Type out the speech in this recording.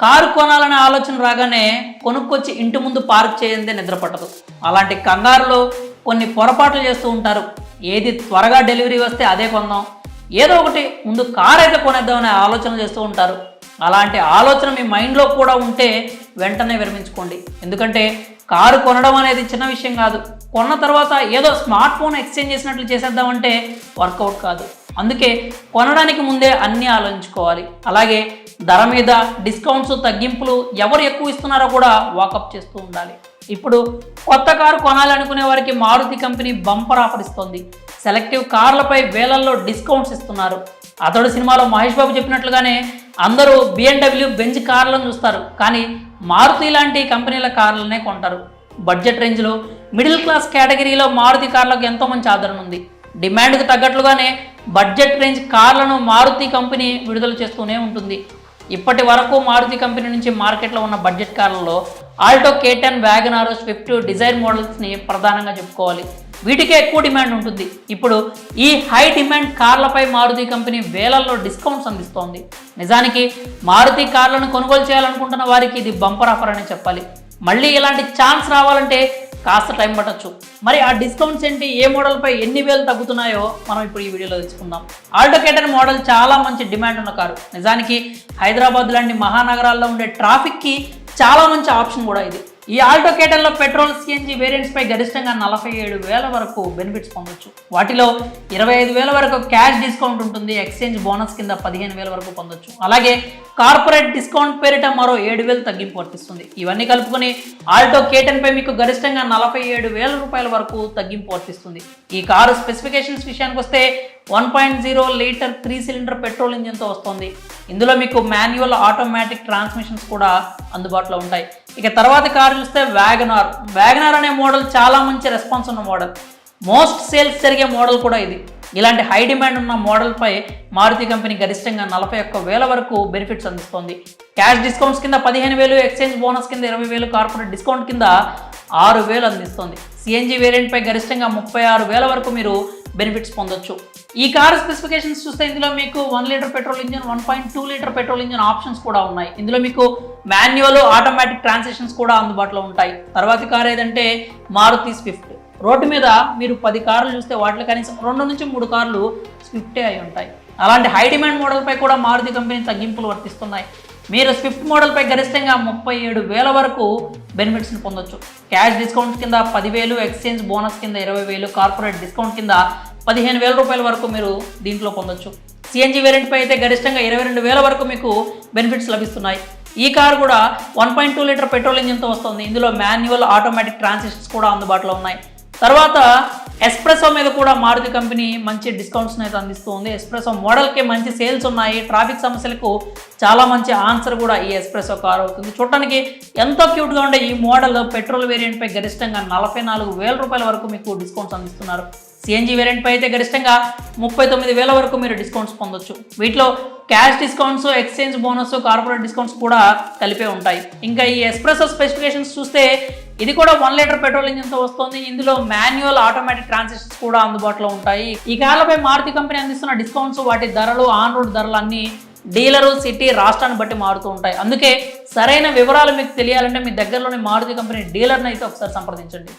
Car కొనాలనే ఆలోచన రాగానే కొనుక్కొచ్చి ఇంటి ముందు పార్క్ చేయందే నిద్రపట్టదు. అలాంటి కంగారులో కొన్ని పొరపాట్లు చేస్తూ ఉంటారు. ఏది త్వరగా డెలివరీ వస్తే అదే కొందాం. ఏదో ఒకటి ముందు కార్ అయితే కొనేద్దామనే ఆలోచన చేస్తూ ఉంటారు. అలాంటి ఆలోచన మీ మైండ్లో కూడా ఉంటే వెంటనే విరమించుకోండి. ఎందుకంటే కారు కొనడం అనేది చిన్న విషయం కాదు. కొన్న తర్వాత ఏదో స్మార్ట్ ఫోన్ ఎక్స్చేంజ్ చేసినట్లు చేసేద్దామంటే వర్కౌట్ కాదు. అందుకే కొనడానికి ముందే అన్నీ ఆలోచించుకోవాలి. అలాగే ధర మీద డిస్కౌంట్స్ తగ్గింపులు ఎవరు ఎక్కువ ఇస్తున్నారో కూడా వాకప్ చేస్తూ ఉండాలి. ఇప్పుడు కొత్త కారు కొనాలనుకునే వారికి మారుతి కంపెనీ బంపర్ ఆఫర్ ఇస్తోంది. సెలెక్టివ్ కార్లపై వేలల్లో డిస్కౌంట్స్ ఇస్తున్నారు. అతడు సినిమాలో మహేష్ బాబు చెప్పినట్లుగానే అందరూ బిఎండబ్ల్యూ బెంజ్ కార్లను చూస్తారు. కానీ మారుతి లాంటి కంపెనీల కార్లనే కొంటారు. బడ్జెట్ రేంజ్లో మిడిల్ క్లాస్ కేటగిరీలో మారుతి కార్లకు ఎంతో మంచి ఆదరణ ఉంది. డిమాండ్కు తగ్గట్లుగానే బడ్జెట్ రేంజ్ కార్లను మారుతి కంపెనీ విడుదల చేస్తూనే ఉంటుంది. ఇప్పటి వరకు మారుతి కంపెనీ నుంచి మార్కెట్లో ఉన్న బడ్జెట్ కార్లలో Alto K ten WagonR Swift Dzire మోడల్స్ని ప్రధానంగా చెప్పుకోవాలి. వీటికే ఎక్కువ డిమాండ్ ఉంటుంది. ఇప్పుడు ఈ హై డిమాండ్ కార్లపై మారుతి కంపెనీ వేలల్లో డిస్కౌంట్స్ అందిస్తోంది. నిజానికి మారుతి కార్లను కొనుగోలు చేయాలనుకుంటున్న వారికి ఇది బంపర్ ఆఫర్ అని చెప్పాలి. మళ్ళీ ఇలాంటి ఛాన్స్ రావాలంటే కాస్త టైం పట్టొచ్చు. మరి ఆ డిస్కౌంట్స్ ఏంటి? ఏ మోడల్పై ఎన్ని వేలు తగ్గుతున్నాయో మనం ఇప్పుడు ఈ వీడియోలో తెలుసుకుందాం. ఆల్టోకేటర్ మోడల్ చాలా మంచి డిమాండ్ ఉన్న కారు. నిజానికి హైదరాబాద్ లాంటి మహానగరాల్లో ఉండే ట్రాఫిక్కి చాలా మంచి ఆప్షన్ కూడా ఇది. ఈ ఆల్టో కేటన్లో పెట్రోల్ సిఎన్జి వేరియంట్స్ పై గరిష్టంగా నలభై ఏడు వేల వరకు బెనిఫిట్స్ పొందొచ్చు. వాటిలో ఇరవై ఐదు వేల వరకు క్యాష్ డిస్కౌంట్ ఉంటుంది ఎక్స్చేంజ్ బోనస్ కింద పదిహేను వేల వరకు పొందొచ్చు. అలాగే కార్పొరేట్ డిస్కౌంట్ పేరిట మరో ఏడు వేలు తగ్గింపు వర్తిస్తుంది. ఇవన్నీ కలుపుకొని ఆల్టో కేటన్ పై మీకు గరిష్టంగా నలభై ఏడు వేల రూపాయల వరకు తగ్గింపు వర్తిస్తుంది. ఈ కారు స్పెసిఫికేషన్స్ విషయానికి వస్తే one point zero litre three cylinder petrol ఇంజిన్తో వస్తుంది. ఇందులో మీకు మాన్యువల్ ఆటోమేటిక్ ట్రాన్స్మిషన్స్ కూడా అందుబాటులో ఉంటాయి. ఇక తర్వాత కారు చూస్తే వ్యాగనార్ వ్యాగనార్ అనే మోడల్ చాలా మంచి రెస్పాన్స్ ఉన్న మోడల్. మోస్ట్ సేల్స్ జరిగే మోడల్ కూడా ఇది. ఇలాంటి హై డిమాండ్ ఉన్న మోడల్పై మారుతి కంపెనీ గరిష్టంగా నలభై ఒక్క వేల వరకు బెనిఫిట్స్ అందిస్తోంది. క్యాష్ డిస్కౌంట్స్ కింద పదిహేను వేలు ఎక్స్చేంజ్ బోనస్ కింద ఇరవై వేలు కార్పొరేట్ డిస్కౌంట్ కింద ఆరు వేలు అందిస్తోంది. సిఎన్జి వేరియంట్పై గరిష్టంగా ముప్పై ఆరు వేల వరకు మీరు బెనిఫిట్స్ పొందొచ్చు. ఈ కార్ స్పెసిఫికేషన్స్ చూస్తే ఇందులో మీకు one litre petrol engine one point two litre petrol engine options కూడా ఉన్నాయి. ఇందులో మీకు మాన్యువల్ ఆటోమేటిక్ ట్రాన్సాక్షన్స్ కూడా అందుబాటులో ఉంటాయి. తర్వాతి కార్ ఏదంటే మారుతి స్విఫ్ట్ రోడ్డు మీద మీరు పది కార్లు చూస్తే వాటిలో కనీసం రెండు నుంచి మూడు కార్లు స్విఫ్టే అయి ఉంటాయి. అలాంటి హై డిమాండ్ మోడల్పై కూడా మారుతి కంపెనీ తగ్గింపులు వర్తిస్తున్నాయి. మీరు స్విఫ్ట్ మోడల్పై గరిష్టంగా ముప్పై ఏడు వేల వరకు బెనిఫిట్స్ని పొందొచ్చు. క్యాష్ డిస్కౌంట్ కింద పదివేలు ఎక్స్చేంజ్ బోనస్ కింద ఇరవై వేలు కార్పొరేట్ డిస్కౌంట్ కింద పదిహేను వేల రూపాయల వరకు మీరు దీంట్లో పొందొచ్చు. సిఎన్జి వేరియంట్పై అయితే గరిష్టంగా ఇరవై రెండు వేల వరకు మీకు బెనిఫిట్స్ లభిస్తున్నాయి. ఈ కారు కూడా one point two litre petrol ఇంజిన్తో వస్తుంది. ఇందులో మాన్యువల్ ఆటోమేటిక్ ట్రాన్సిషన్స్ కూడా అందుబాటులో ఉన్నాయి. తర్వాత ఎస్ప్రెసో మీద కూడా మారుతి కంపెనీ మంచి డిస్కౌంట్స్ని అయితే అందిస్తూ ఉంది ఎస్ప్రెసో మోడల్కి మంచి సేల్స్ ఉన్నాయి. ట్రాఫిక్ సమస్యలకు చాలా మంచి ఆన్సర్ కూడా ఈ ఎస్ప్రెసో కార్ అవుతుంది. చూడటానికి ఎంతో క్యూట్గా ఉండే ఈ మోడల్ పెట్రోల్ వేరియంట్పై గరిష్టంగా నలభై నాలుగు వేల రూపాయల వరకు మీకు డిస్కౌంట్స్ అందిస్తున్నారు. సిఎన్జి వేరియంట్పై అయితే గరిష్టంగా ముప్పై తొమ్మిది వేల వరకు మీరు డిస్కౌంట్స్ పొందొచ్చు. వీటిలో cash discounts exchange bonus corporate discounts కూడా కలిపే ఉంటాయి. ఇంకా ఈ ఎస్ప్రెసో స్పెసిఫికేషన్స్ చూస్తే ఇది కూడా వన్ లీటర్ పెట్రోల్ ఇంజిన్తో వస్తుంది. ఇందులో మాన్యువల్ ఆటోమేటిక్ ట్రాన్సాక్షన్స్ కూడా అందుబాటులో ఉంటాయి. ఈ కార్లపై మారుతి కంపెనీ అందిస్తున్న డిస్కౌంట్స్ వాటి ధరలు ఆన్ రోడ్ ధరలు అన్నీ డీలరు సిటీ రాష్ట్రాన్ని బట్టి మారుతూ ఉంటాయి. అందుకే సరైన వివరాలు మీకు తెలియాలంటే మీ దగ్గరలోని మారుతి కంపెనీ డీలర్ని అయితే ఒకసారి సంప్రదించండి.